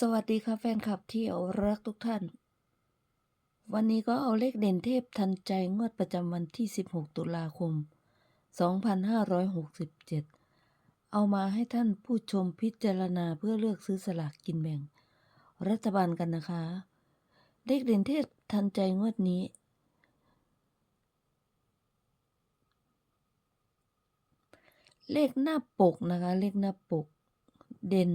สวัสดีค่ะแฟนคลับที่รักทุกท่าน วันนี้ก็เอาเลขเด่นเทพทันใจงวดประจำวันที่ 16 ตุลาคม 2567 เอามาให้ท่านผู้ชมพิจารณาเพื่อเลือกซื้อสลากกินแบ่ง รัฐบาลกันนะคะ เลขเด่นเทพทันใจงวดนี้ เลขหน้าปกนะคะ เลขหน้าปกเด่น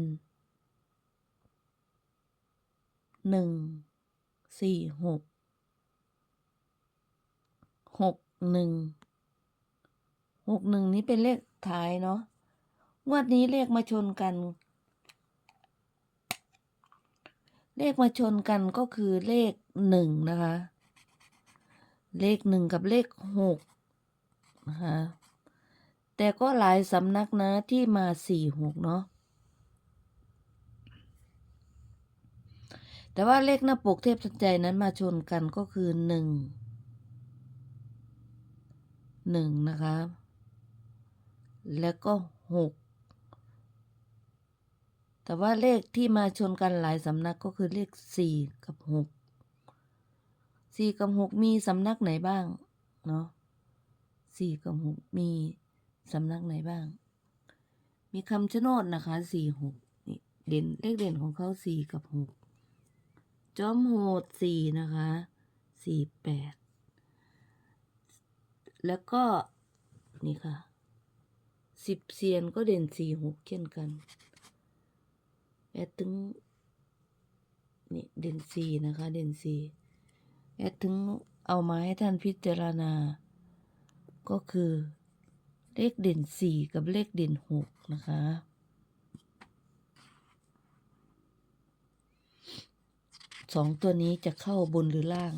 หนึ่งสี่หกหกหนึ่งหกหนึ่งนี้เป็นเลขท้ายเนาะงวดนี้เลขมาชนกัน เลขมาชนกันก็คือเลขหนึ่งนะคะ เลขหนึ่งกับเลขหกนะคะแต่ก็หลายสำนักนะที่มาสี่หกเนาะ แต่ว่าเลขหน้าปกเทพทันใจนั้นมาชนกันก็คือหนึ่งหนึ่งนะคะ แล้วก็หกแต่ว่าเลขที่มาชนกันหลายสำนักก็คือเลขสี่กับหกสี่กับหกมีสำนักไหนบ้างเนาะสี่กับหกมีสำนักไหนบ้าง มีคำชะโนดนะคะสี่หกนี่เด่นเลขเด่นของเขาสี่กับหก จอมโหดสี่นะคะสี่แปดแล้วก็นี่ค่ะสิบเซียนก็เด่นสี่หกเช่นกันแอดถึงนี่เด่นสี่นะคะ เด่นสี่แอดถึงเอามาให้ท่านพิจารณา ก็คือเลขเด่นสี่กับเลขเด่นหกนะคะ สองตัวนี้จะเข้าบนหรือล่าง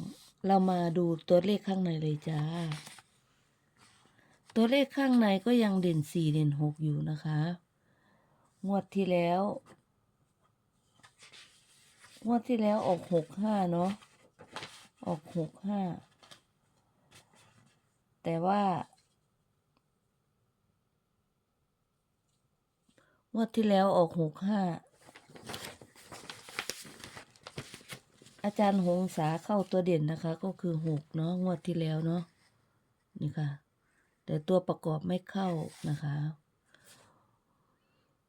เรามาดูตัวเลขข้างในเลยจ้า ตัวเลขข้างในก็ยังเด่นสี่เด่นหกอยู่นะคะ งวดที่แล้ว งวดที่แล้วออกหกห้าเนาะ ออกหกห้า แต่ว่างวดที่แล้วออกหกห้า อาจารย์หงษาเข้าตัวเด่นนะคะ ก็คือหกเนาะงวดที่แล้วเนาะนี่ค่ะ แต่ตัวประกอบไม่เข้านะคะ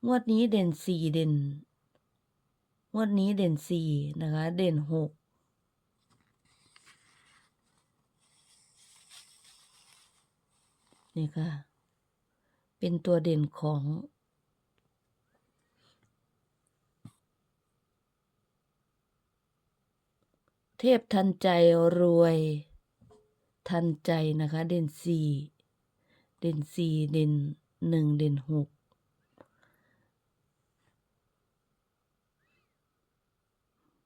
งวดนี้เด่นสี่เด่น งวดนี้เด่นสี่นะคะ เด่นหกนี่ค่ะ เป็นตัวเด่นของ ทพทันใจรวย ทันใจนะคะ เด่นสี่เด่นสี่เด่นหนึ่งเด่นหก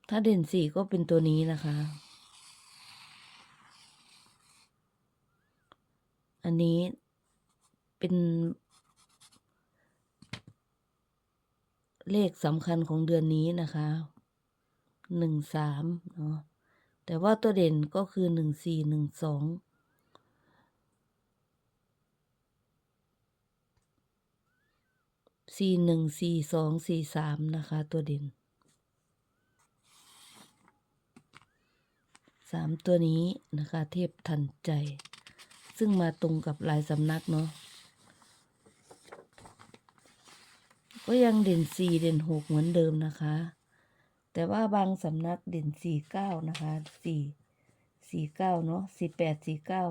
ถ้าเด่นสี่ก็เป็นตัวนี้นะคะ อันนี้เป็น เลขสำคัญของเดือนนี้นะคะ หนึ่งสามเนาะ แต่ว่าตัวเด่นก็คือหนึ่งสี่หนึ่งสองสี่หนึ่งสี่สองสี่สามนะคะ ตัวเด่นสามตัวนี้นะคะ เทพทันใจ ซึ่งมาตรงกับลายสำนักเนาะก็ยังเด่นสี่เด่นหกเหมือนเดิมนะคะ แต่ว่าบางสำนักเด่นสี่เก้านะคะสี่สี่เก้าเนาะสี่แปดสี่เก้า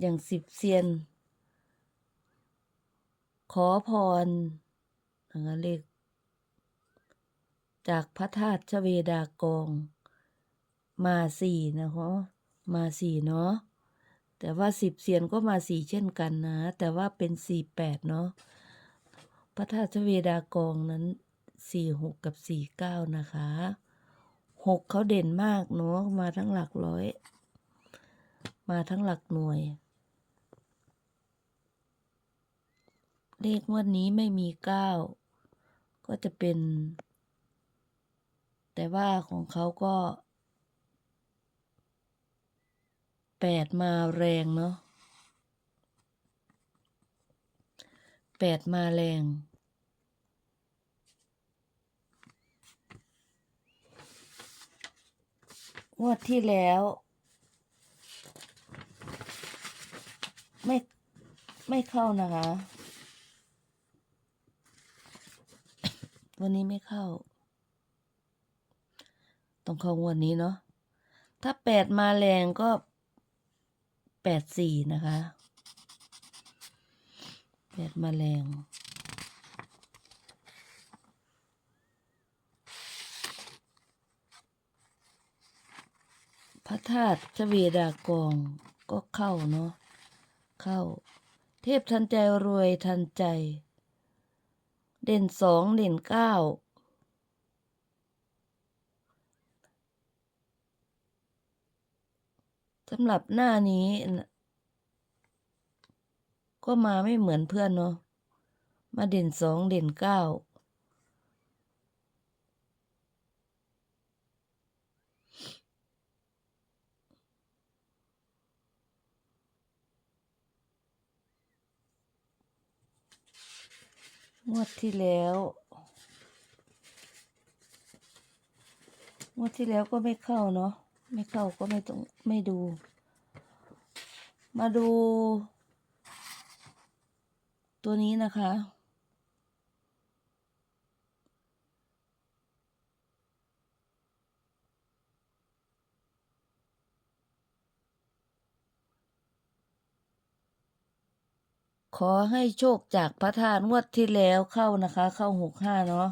อย่างสิบเซียน ขอพรนะคะเลขจากพระธาตุชเวดากอง มาสี่นะคะมาสี่เนาะแต่ว่าสิบเซียนก็มาสี่เช่นกันนะ แต่ว่าเป็นสี่แปดเนาะพระธาตุชเวดากองนั้น สี่หกกับสี่เก้านะคะหกเขาเด่นมากเนาะมาทั้งหลักร้อย มาทั้งหลักหน่วย เลขงวดนี้ไม่มีเก้าก็จะเป็น แต่ว่าของเขาก็แปดมาแรงเนาะแปดมาแรง งวดที่แล้ว ไม่ไม่เข้านะคะ วันนี้ไม่เข้า ต้องเข้างวดนี้เนาะถ้าแปดมาแรงก็แปดสี่นะคะแปดมาแรง ระธาตุชเวดากองก็เข้าเนาะเข้า เทพทันใจรวยทันใจ เด่นสองเด่นเก้าสำหรับหน้านี้ ก็มาไม่เหมือนเพื่อนเนาะมาเด่นสองเด่นเก้า งวดที่แล้ว งวดที่แล้วก็ไม่เข้าเนาะ ไม่เข้าก็ไม่ต้องไม่ดู มาดู ตัวนี้นะคะ ขอให้โชคจากพระธาตุงวดที่แล้วเข้านะคะ เข้าหกห้าเนาะ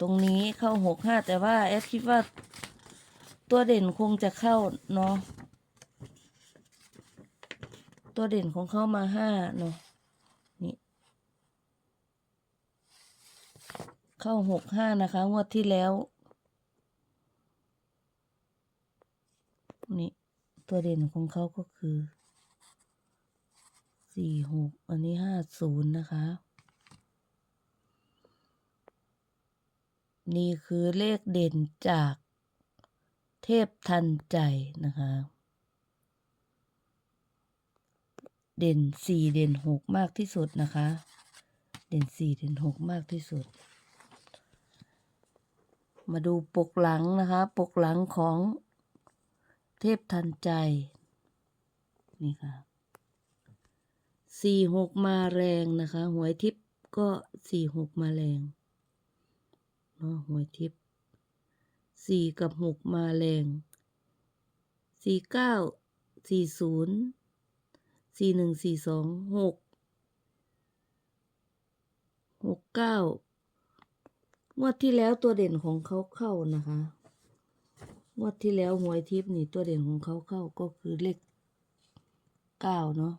ตรงนี้เข้าหกห้าแต่ว่าแอดคิดว่าตัวเด่นคงจะเข้าเนาะตัวเด่นของเข้ามาห้าเนาะนี่ เข้าหกห้านะคะ งวดที่แล้ว นี่ ตัวเด่นของเขาก็คือ สี่หกอันนี้ห้าศูนย์นะคะ นี่คือเลขเด่นจากเทพทันใจนะคะ เด่นสี่เด่นหกมากที่สุดนะคะ เด่นสี่เด่นหกมากที่สุด มาดูปกหลังนะคะ ปกหลังของเทพทันใจ นี่ค่ะ สี่หกมาแรงนะคะ หวยทิพย์ก็สี่หกมาแรงเนาะหวยทิพย์สี่กับหกมาแรงสี่เก้าสี่ศูนย์สี่หนึ่งสี่สองหกหกเก้างวดที่แล้วตัวเด่นของเขาเข้านะคะงวดที่แล้วหวยทิพย์นี่ตัวเด่นของเขาเข้าก็คือเลขเก้าเนาะ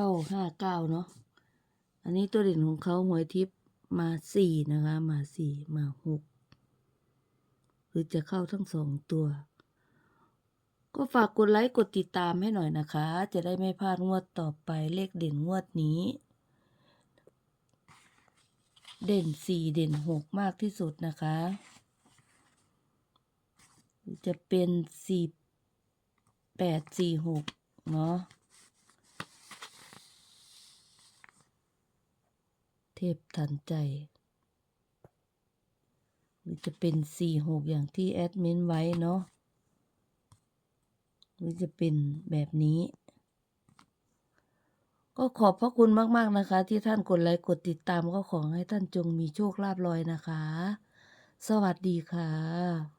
เข้าห้าเก้าเนาะ อันนี้ตัวเด่นของเขาหวยทิพย์มาสี่นะคะ มาสี่มาหกหรือจะเข้าทั้งสองตัว ก็ฝากกดไลค์กดติดตามให้หน่อยนะคะ จะได้ไม่พลาดงวดต่อไปเลขเด่นงวดนี้ เด่นสี่เด่นหกมากที่สุดนะคะ จะเป็นสี่แปดสี่หกเนาะ เทพทันใจ หรือจะเป็นสี่หกอย่างที่แอดมินไว้เนาะหรือจะเป็นแบบนี้ ก็ขอบพระคุณมาก ๆ นะคะ ที่ท่านกดไลค์กดติดตามก็ขอให้ท่านจงมีโชคลาภลอยนะคะ สวัสดีค่ะ